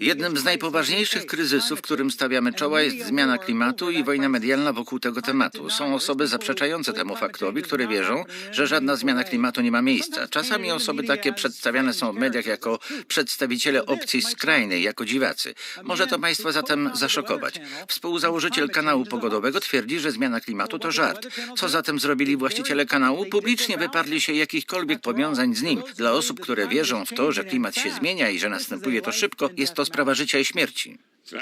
Jednym z najpoważniejszych kryzysów, którym stawiamy czoła, jest zmiana klimatu i wojna medialna wokół tego tematu. Są osoby zaprzeczające temu faktowi, które wierzą, że żadna zmiana klimatu nie ma miejsca. Czasami osoby takie przedstawiane są w mediach jako przedstawiciele opcji skrajnej, jako dziwacy. Może to Państwa zatem zaszokować. Współzałożyciel kanału pogodowego twierdzi, że zmiana klimatu to żart. Co zatem zrobili właściciele kanału? Publicznie wyparli się jakichkolwiek powiązań z nim. Dla osób, które wierzą w to, że klimat się zmienia i że następuje to szybko, jest to sprawa życia i śmierci.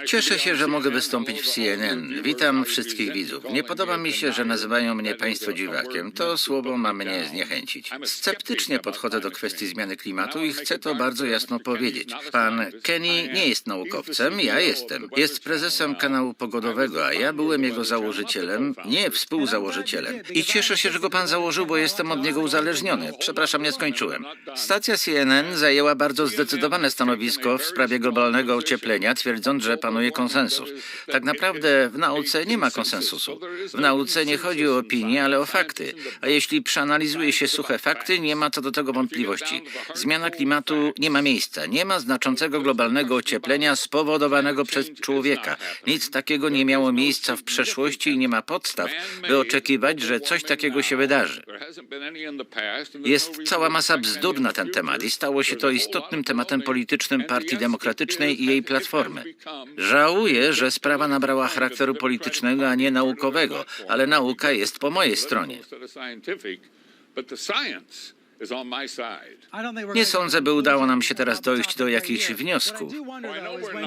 Cieszę się, że mogę wystąpić w CNN. Witam wszystkich widzów. Nie podoba mi się, że nazywają mnie państwo dziwakiem. To słowo ma mnie zniechęcić. Sceptycznie podchodzę do kwestii zmiany klimatu i chcę to bardzo jasno powiedzieć. Pan Kenny nie jest naukowcem, ja jestem. Jest prezesem kanału pogodowego, a ja byłem jego założycielem, nie współzałożycielem. I cieszę się, że go pan założył, bo jestem od niego uzależniony. Przepraszam, nie skończyłem. Stacja CNN zajęła bardzo zdecydowane stanowisko w sprawie globalnego ocieplenia, twierdząc, że panuje konsensus. Tak naprawdę w nauce nie ma konsensusu. W nauce nie chodzi o opinie, ale o fakty. A jeśli przeanalizuje się suche fakty, nie ma co do tego wątpliwości. Zmiana klimatu nie ma miejsca. Nie ma znaczącego globalnego ocieplenia spowodowanego przez człowieka. Nic takiego nie miało miejsca w przeszłości i nie ma podstaw, by oczekiwać, że coś takiego się wydarzy. Jest cała masa bzdur na ten temat i stało się to istotnym tematem politycznym Partii Demokratycznej i jej platformy. Żałuję, że sprawa nabrała charakteru politycznego, a nie naukowego, ale nauka jest po mojej stronie. Nie sądzę, by udało nam się teraz dojść do jakichś wniosków,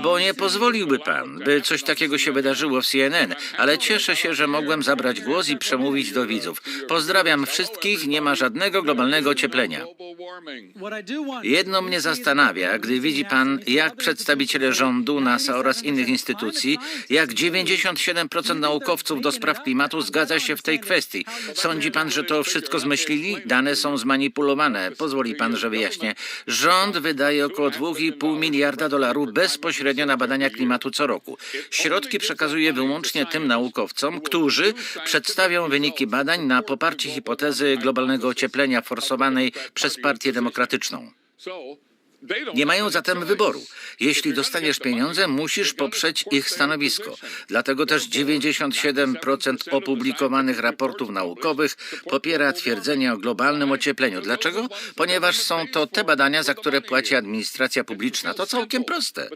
bo nie pozwoliłby pan, by coś takiego się wydarzyło w CNN, ale cieszę się, że mogłem zabrać głos i przemówić do widzów. Pozdrawiam wszystkich, nie ma żadnego globalnego ocieplenia. Jedno mnie zastanawia, gdy widzi pan, jak przedstawiciele rządu, NASA oraz innych instytucji, jak 97% naukowców do spraw klimatu zgadza się w tej kwestii. Sądzi pan, że to wszystko zmyślili? Dane są zmanipulowane. Pozwoli pan, że wyjaśnię. Rząd wydaje około 2,5 miliarda dolarów bezpośrednio na badania klimatu co roku. Środki przekazuje wyłącznie tym naukowcom, którzy przedstawią wyniki badań na poparcie hipotezy globalnego ocieplenia forsowanej przez Partię Demokratyczną. Nie mają zatem wyboru. Jeśli dostaniesz pieniądze, musisz poprzeć ich stanowisko. Dlatego też 97% opublikowanych raportów naukowych popiera twierdzenia o globalnym ociepleniu. Dlaczego? Ponieważ są to te badania, za które płaci administracja publiczna. To całkiem proste.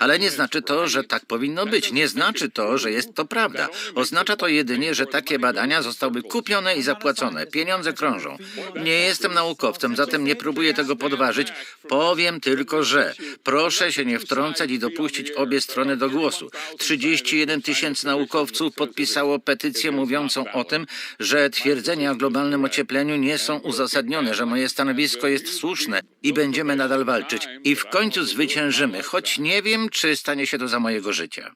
Ale nie znaczy to, że tak powinno być. Nie znaczy to, że jest to prawda. Oznacza to jedynie, że takie badania zostały kupione i zapłacone. Pieniądze krążą. Nie jestem naukowcem, zatem nie próbuję tego podważyć. Powiem tylko, że proszę się nie wtrącać i dopuścić obie strony do głosu. 31 tysięcy naukowców podpisało petycję mówiącą o tym, że twierdzenia o globalnym ociepleniu nie są uzasadnione, że moje stanowisko jest słuszne i będziemy nadal walczyć. I w końcu zwyciężymy, choć nie wiem, czy stanie się to za mojego życia.